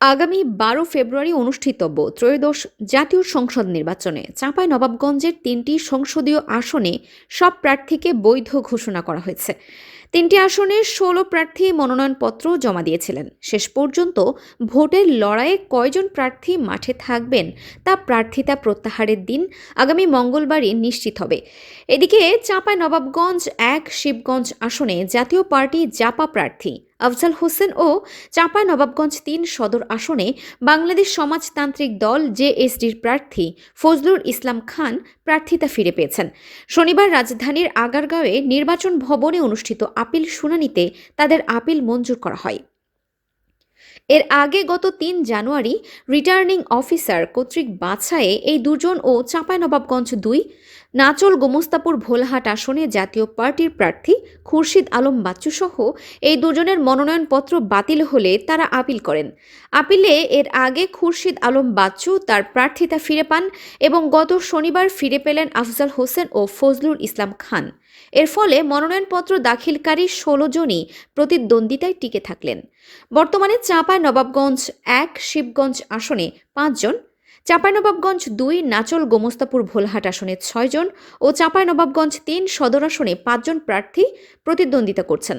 আগামী বারো ফেব্রুয়ারি অনুষ্ঠিতব্য ত্রয়োদশ জাতীয় সংসদ নির্বাচনে চাঁপাই নবাবগঞ্জের তিনটি সংসদীয় আসনে সব প্রার্থীকে বৈধ ঘোষণা করা হয়েছে। তিনটি আসনে ষোলো প্রার্থী মনোনয়নপত্র জমা দিয়েছিলেন। শেষ পর্যন্ত ভোটের লড়াইয়ে কয়জন প্রার্থী মাঠে থাকবেন তা প্রার্থিতা প্রত্যাহারের দিন আগামী মঙ্গলবারই নিশ্চিত হবে। এদিকে চাঁপাই নবাবগঞ্জ এক, শিবগঞ্জ আসনে জাতীয় পার্টি জাপা প্রার্থী আফজাল হোসেন ও চাঁপা নবাবগঞ্জ তিন সদর আসনে বাংলাদেশ সমাজতান্ত্রিক দল জেএসডির প্রার্থী ফজলুর ইসলাম খান প্রার্থিতা ফিরে পেয়েছেন। শনিবার রাজধানীর আগারগাঁওয়ে নির্বাচন ভবনে অনুষ্ঠিত আপিল শুনানিতে তাদের আপিল মঞ্জুর করা হয়। এর আগে গত তিন জানুয়ারি রিটার্নিং অফিসার কর্তৃক বাছাইয়ে এই দুজন ও চাঁপাইনবাবগঞ্জ দুই, নাচল গোমস্তাপুর ভোলাহাট আসনে জাতীয় পার্টির প্রার্থী খুরশিদ আলম বাচ্চু সহ এই দুজনের মনোনয়নপত্র বাতিল হলে তারা আপিল করেন। আপিলে এর আগে খুরশিদ আলম বাচ্চু তার প্রার্থিতা ফিরে পান এবং গত শনিবার ফিরে পেলেন আফজাল হোসেন ও ফজলুল ইসলাম খান। এর ফলে মনোনয়নপত্র দাখিলকারী ষোলো জনই প্রতিদ্বন্দ্বিতায় টিকে থাকলেন। বর্তমানে চাঁপাই নবাবগঞ্জ এক, শিবগঞ্জ আসনে পাঁচজন চাঁপাইনবাবগঞ্জ দুই, নাচল গোমস্তাপুর ভোলহাট আসনে ছয়জন ও চাঁপাইনবাবগঞ্জ তিন, সদর আসনে পাঁচজন প্রার্থী প্রতিদ্বন্দ্বিতা করছেন।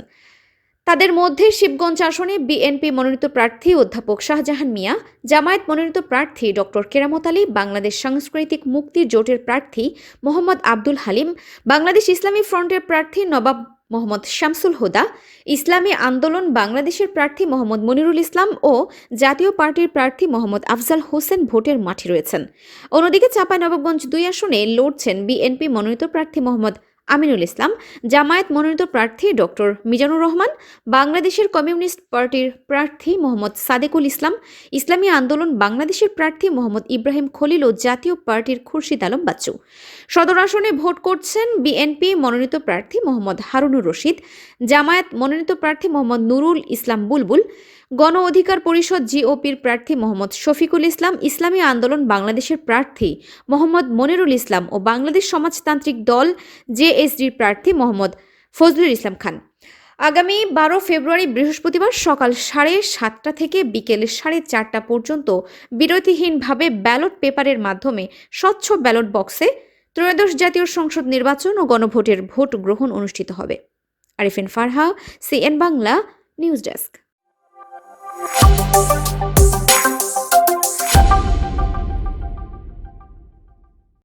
তাদের মধ্যে শিবগঞ্জ আসনে বিএনপি মনোনীত প্রার্থী অধ্যাপক শাহজাহান মিয়া, জামায়াত মনোনীত প্রার্থী ডক্টর কেরামত আলী, বাংলাদেশ সাংস্কৃতিক মুক্তি জোটের প্রার্থী মোহাম্মদ আব্দুল হালিম, বাংলাদেশ ইসলামী ফ্রন্টের প্রার্থী নবাব মোহাম্মদ শামসুল হুদা, ইসলামী আন্দোলন বাংলাদেশের প্রার্থী মোহাম্মদ মনিরুল ইসলাম ও জাতীয় পার্টির প্রার্থী মোহাম্মদ আফজাল হোসেন ভোটের মাঠে রয়েছেন। অন্যদিকে চাঁপাইনবাবগঞ্জ দুই আসনে লড়ছেন বিএনপি মনোনীত প্রার্থী মোহাম্মদ আমিনুল ইসলাম, জামায়াত মনোনীত প্রার্থী ডক্টর মিজানুর রহমান, বাংলাদেশের কমিউনিস্ট পার্টির প্রার্থী মোহাম্মদ সাদেকুল ইসলাম, ইসলামী আন্দোলন বাংলাদেশের প্রার্থী মোহাম্মদ ইব্রাহিম খলিল ও জাতীয় পার্টির খুরশিদ আলম বাচ্চু। সদর আসনে ভোট করছেন বিএনপি মনোনীত প্রার্থী মোহাম্মদ হারুনুর রশিদ, জামায়াত মনোনীত প্রার্থী মোহাম্মদ নুরুল ইসলাম বুলবুল গণ অধিকার পরিষদ জিওপির প্রার্থী মোহাম্মদ শফিকুল ইসলাম, ইসলামী আন্দোলন বাংলাদেশের প্রার্থী মোহাম্মদ মনিরুল ইসলাম ও বাংলাদেশ সমাজতান্ত্রিক দল জেএসডির প্রার্থী মোহাম্মদ ফজলুল ইসলাম খান। আগামী বারো ফেব্রুয়ারি বৃহস্পতিবার সকাল সাড়ে সাতটা থেকে বিকেল সাড়ে চারটা পর্যন্ত বিরতিহীনভাবে ব্যালট পেপারের মাধ্যমে স্বচ্ছ ব্যালট বক্সে ত্রয়োদশ জাতীয় সংসদ নির্বাচন ও গণভোটের ভোট গ্রহণ অনুষ্ঠিত হবে। Arifin Farha, CN Bangla, news desk. Thank you.